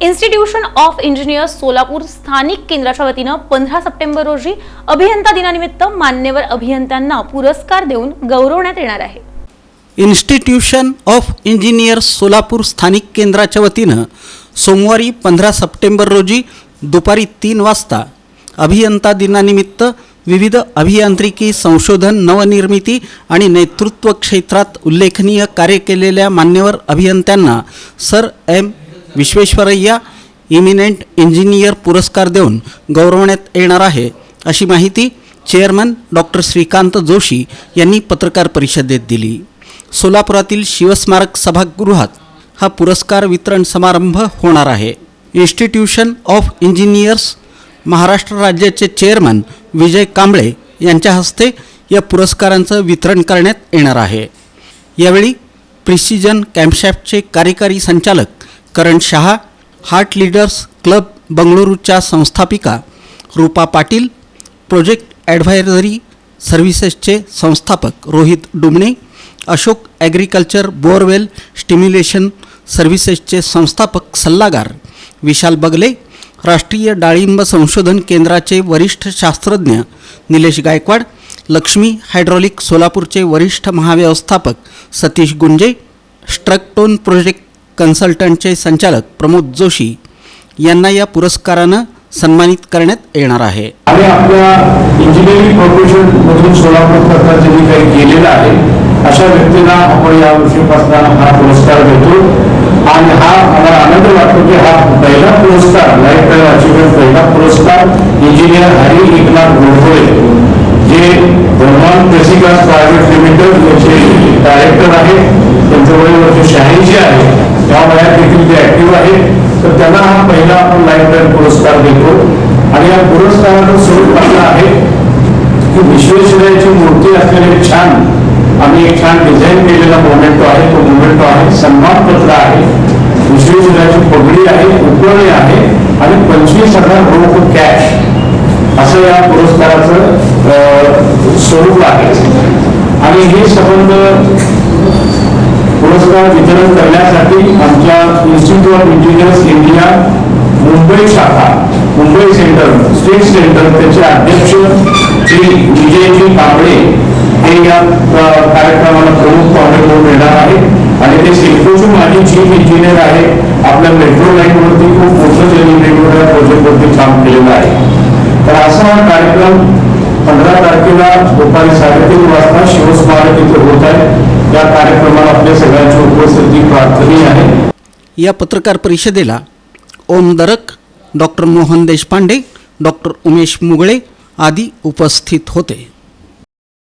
Institution of engineers Solapur स्थानिक केंद्राच्या वतीनं पंधरा सप्टेंबर रोजी अभियंता दिनानिमित्त मान्यवर अभियंत्यांना पुरस्कार देऊन गौरवण्यात येणार आहे. इन्स्टिट्यूशन ऑफ इंजिनियर्स सोलापूर स्थानिक केंद्राच्या वतीनं सोमवारी पंधरा सप्टेंबर रोजी दुपारी तीन वाजता अभियंता दिनानिमित्त विविध अभियांत्रिकी संशोधन नवनिर्मिती आणि नेतृत्व क्षेत्रात उल्लेखनीय कार्य केलेल्या मान्यवर अभियंत्यांना sir M. Visvesvaraya eminent engineer पुरस्कार देऊन गौरवण्यात येणार आहे अशी माहिती चेअरमन डॉक्टर श्रीकांत जोशी यांनी पत्रकार परिषदेत दिली. सोलापुरातील शिवस्मारक सभागृहात हा पुरस्कार वितरण समारंभ होणार आहे. इन्स्टिट्यूशन ऑफ इंजिनियर्स महाराष्ट्र राज्याचे चेअरमन विजय कांबळे यांच्या हस्ते या पुरस्कारांचं वितरण करण्यात येणार आहे. यावेळी प्रिसिजन कॅम्पशॅपचे कार्यकारी संचालक Karan Shah heart leaders club बंगळुरूच्या संस्थापिका रूपा पाटील प्रोजेक्ट ॲडव्हायझरी सर्व्हिसेसचे संस्थापक Rohit Dumane Ashok agriculture borewell stimulation सर्व्हिसेसचे संस्थापक सल्लागार विशाल बगले राष्ट्रीय डाळिंब संशोधन केंद्राचे वरिष्ठ शास्त्रज्ञ निलेश गायकवाड लक्ष्मी हायड्रॉलिक सोलापूरचे वरिष्ठ महाव्यवस्थापक सतीश गुंजे स्ट्रकटोन प्रोजेक्ट कन्सल्टंटचे संचालक प्रमोद जोशी यांना या पुरस्कारानं सन्मानित करण्यात येणार आहे. आणि आपल्या इंजिनिअरिंग प्रोफेशन मधून सोलापूर करता जे काही केलेलं आहे अशा व्यक्तींना आपण या वर्षीपासून हा पुरस्कार देतो. आणि हा मला आनंद वाटतो की हा पहिला पुरस्कार लाईफ टाईम अचिव्हमेंट पहिला पुरस्कार इंजिनियर हरी एकनाथ गोडबोळे जे धर्मान प्रेसिकास प्रायव्हेट लिमिटेड याचे डायरेक्टर आहेत त्यांचं वय वर्ष शहाऐंशी आहे. त्या वयात देखील जे ऍक्टिव्ह आहेत तर त्यांना हा पहिला आपण लाईफ टाईम पुरस्कार देतो. आणि या पुरस्काराचं स्वरूप असं आहे की विश्वेश्वराची मूर्ती असलेले एक छान आम्ही एक छान डिझाईन केलेला मोमेंटो आहे तो मोमेंटो आहे सन्मानपत्र आहे विश्वेश्वराची पगडी आहे उकळणी आहे आणि पंचवीस हजार रोख कॅश असं या पुरस्काराचं अं, स्वरूप आहे. आणि हे संबंध पुरस्कार वितरण करण्यासाठी आमच्या institute of engineers India Mumbai शाखा मुंबई सेंटर स्टेट सेंटर त्याचे अध्यक्ष श्री विजयजी कांबळे हे या कार्यक्रमाला प्रमुख पाहुणे म्हणून येणार आहेत. आणि ते सिडकोचे माजी चीफ इंजिनियर आहे. आपल्या मेट्रो लाईनवरती खूप मोठं त्यांनी वेगवेगळ्या प्रोजेक्टवरती काम केलेलं आहे. तर असा हा कार्यक्रम पंधरा तारखेला दुपारी साडेतीन वाजता शिवस्मारक इथे होत आहे. या कार्यक्रमाला या पत्रकार परिषदेला ओम दरक डॉक्टर मोहन देशपांडे डॉक्टर उमेश मुगळे आदी उपस्थित होते.